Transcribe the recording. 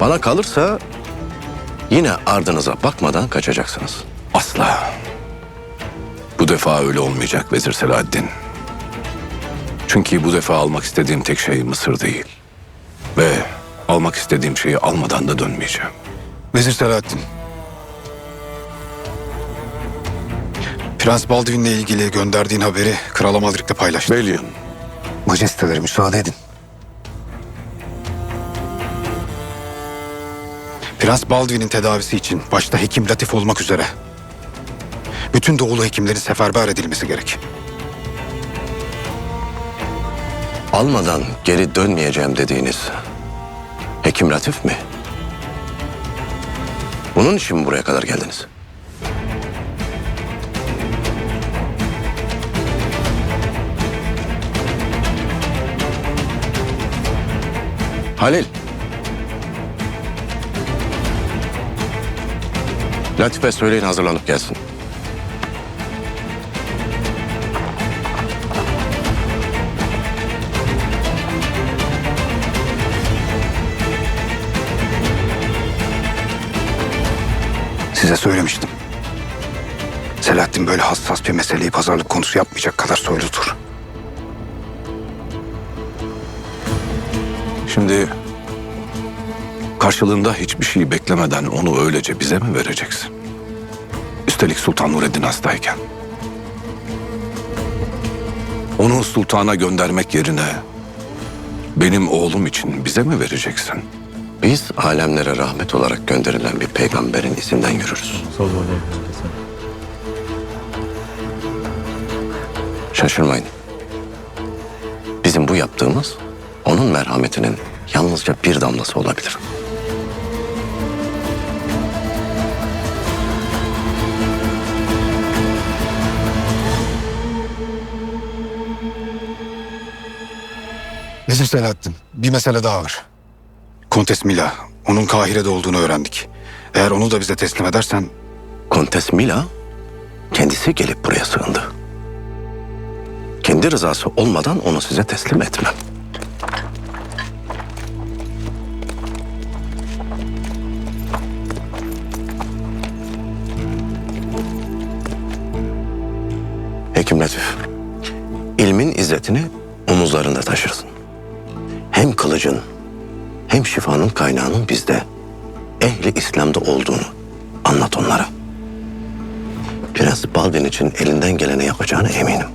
Bana kalırsa yine ardınıza bakmadan kaçacaksınız. Asla. Bu defa öyle olmayacak Vezir Selahaddin. Çünkü bu defa almak istediğim tek şey Mısır değil. Ve almak istediğim şeyi almadan da dönmeyeceğim. Vezir Selahattin. Prens Baldwin'le ilgili gönderdiğin haberi Krala Madrid'de paylaştı. Belian, Majesteleri müsaade edin. Prens Baldwin'in tedavisi için başta Hekim Latif olmak üzere bütün doğulu hekimlerin seferber edilmesi gerek. Almadan geri dönmeyeceğim dediğiniz Hekim Latif mi? Bunun için mi buraya kadar geldiniz? Halil. Latif'e söyleyin hazırlanıp gelsin. Size söylemiştim. Selahattin böyle hassas bir meseleyi pazarlık konusu yapmayacak kadar soyludur. şimdi karşılığında hiçbir şey beklemeden onu öylece bize mi vereceksin? Üstelik Sultan Nureddin hastayken. Onu sultana göndermek yerine benim oğlum için bize mi vereceksin? Biz alemlere rahmet olarak gönderilen bir peygamberin izinden yürürüz. Şaşırmayın. Bizim bu yaptığımız onun merhametinin yalnızca bir damlası olabilir. Vezir Selahattin, bir mesele daha var. Kontes Mila, onun Kahire'de olduğunu öğrendik. Eğer onu da bize teslim edersen Kontes Mila kendisi gelip buraya sığındı. Kendi rızası olmadan onu size teslim etmem. Hekim Latif, ilmin izzetini omuzlarında taşırsın. Hem kılıcın hem şifanın kaynağının bizde, ehli İslam'da olduğunu anlat onlara. Prens Baldwin için elinden geleni yapacağına eminim.